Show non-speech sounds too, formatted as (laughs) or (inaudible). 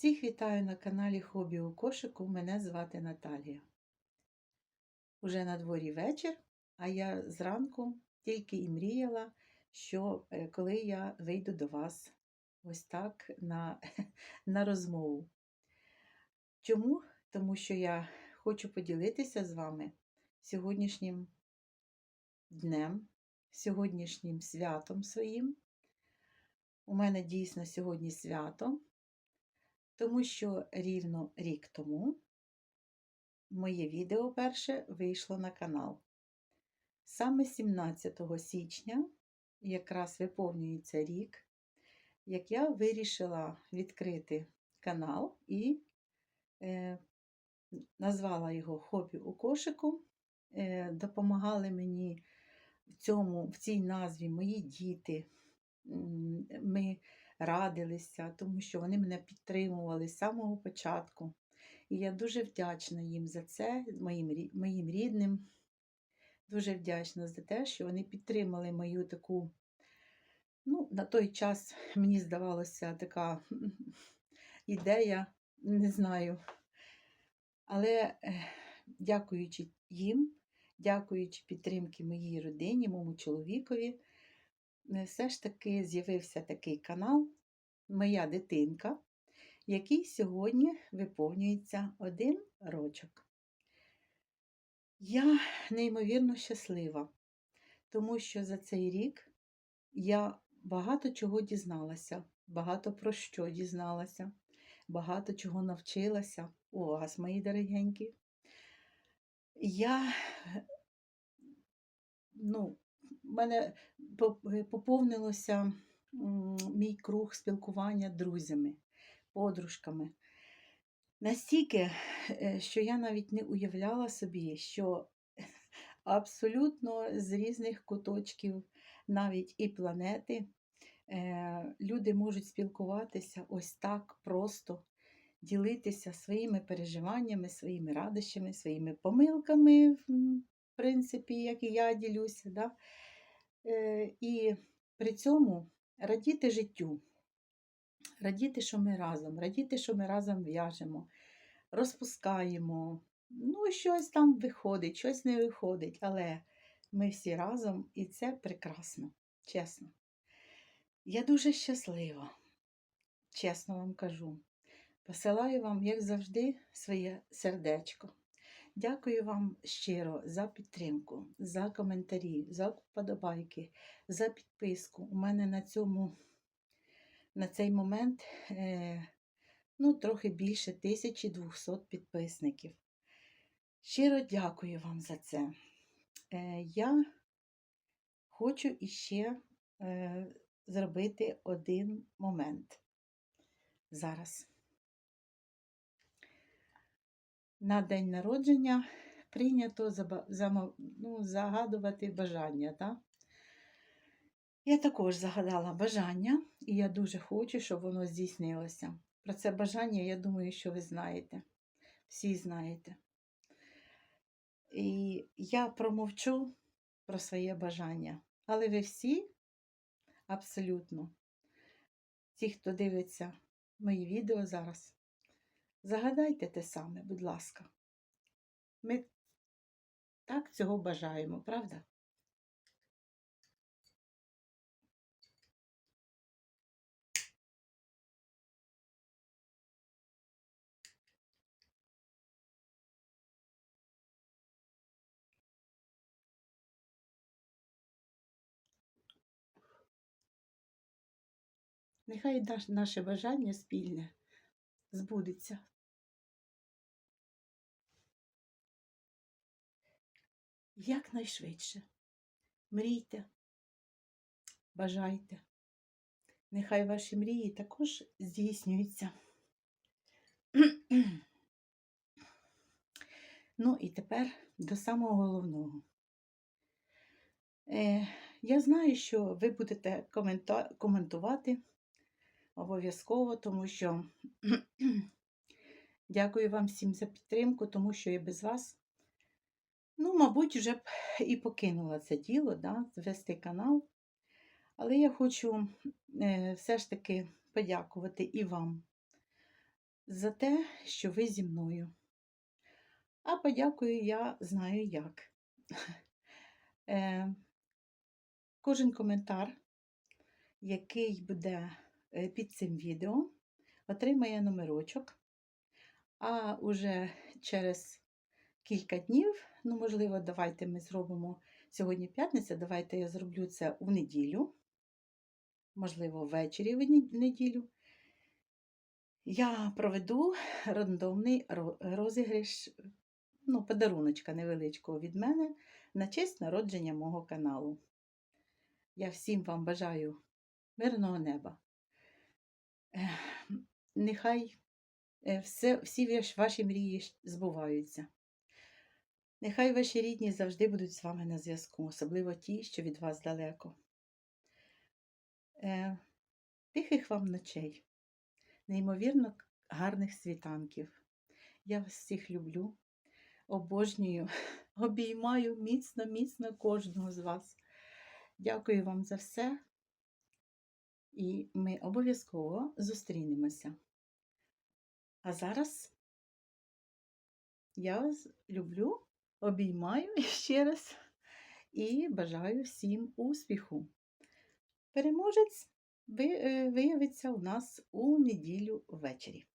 Всіх вітаю на каналі Хобі у кошику. Мене звати Наталія. Уже на дворі вечір, а я зранку тільки і мріяла, що е, коли я вийду до вас ось так на, (laughs) на розмову. Чому? Тому що я хочу поділитися з вами сьогоднішнім днем, сьогоднішнім святом своїм. У мене дійсно сьогодні свято. Тому що рівно рік тому моє відео перше вийшло на канал. Саме 17 січня, якраз виповнюється рік, як я вирішила відкрити канал і е, назвала його Хобі у кошику. Е, допомагали мені в, цьому, в цій назві мої діти. Ми радилися, тому що вони мене підтримували з самого початку. І я дуже вдячна їм за це, моїм моїм рідним. Дуже вдячна за те, що вони підтримали мою таку, ну, на той час, мені здавалося, така (laughs) ідея, не знаю. Але дякуючи їм, дякуючи підтримки моїй родині, моєму чоловікові, все ж таки з'явився такий канал Моя дитинка, який сьогодні виповнюється один рочок. Я неймовірно щаслива, тому що за цей рік я багато чого дізналася, багато про що дізналася, багато чого навчилася у вас, мої дорогенькі. Я, ну, мене поповнилося мій круг спілкування друзями, подружками. Настільки, е, що я навіть не уявляла собі, що абсолютно з різних куточків, навіть і планети, е, люди можуть спілкуватися ось так просто, ділитися своїми переживаннями, своїми радощами, своїми помилками, в принципі, як і я ділюся. Да? Е, і при цьому радіти життю, радіти, що ми разом, радіти, що ми разом в'яжемо, розпускаємо. Ну, щось там виходить, щось не виходить, але ми всі разом і це прекрасно, чесно. Я дуже щаслива, чесно вам кажу. Посилаю вам, як завжди, своє сердечко. Дякую вам щиро за підтримку, за коментарі, за вподобайки, за підписку. У мене на цьому, на цей момент е, ну, трохи більше 1200 підписників. Щиро дякую вам за це. Е, Я хочу іще е, зробити один момент зараз на день народження прийнято ну, загадувати бажання. Так? Я також загадала бажання, і я дуже хочу, щоб воно здійснилося. Про це бажання, я думаю, що ви знаєте, всі знаєте. І я промовчу про своє бажання. Але ви всі абсолютно, ті, хто дивиться мої відео зараз, Загадайте те саме, будь ласка. Ми так цього бажаємо, правда? Нехай наше бажання спільне збудеться. Якнайшвидше. Мрійте, бажайте. Нехай ваші мрії також здійснюються. Ну і тепер до самого головного. Е, Я знаю, що ви будете коментувати обов'язково, тому що (clears throat) дякую вам всім за підтримку, тому що я без вас, ну, мабуть, вже б і покинула це діло, да, звести канал. Але я хочу е, все ж таки подякувати і вам за те, що ви зі мною. А подякую я знаю як. (laughs) Е, Кожен коментар, який буде е, під цим відео, отримає номерочок. А уже через кілька днів, ну, можливо, давайте ми зробимо сьогодні п'ятниця, давайте я зроблю це у неділю, можливо, ввечері в неділю. Я проведу рандомний ро- розіграш, ну, подаруночка невеличкого від мене на честь народження мого каналу. Я всім вам бажаю мирного неба. Нехай е, все, всі ваші мрії збуваються. Нехай ваші рідні завжди будуть з вами на зв'язку, особливо ті, що від вас далеко. Е, Тихих вам ночей, неймовірно гарних світанків. Я вас всіх люблю, обожнюю, (laughs) обіймаю міцно, міцно кожного з вас. Дякую вам за все. І ми обов'язково зустрінемося. А зараз я вас люблю, обіймаю (laughs) ще раз і бажаю всім успіху. Переможець е, виявиться у нас у неділю ввечері.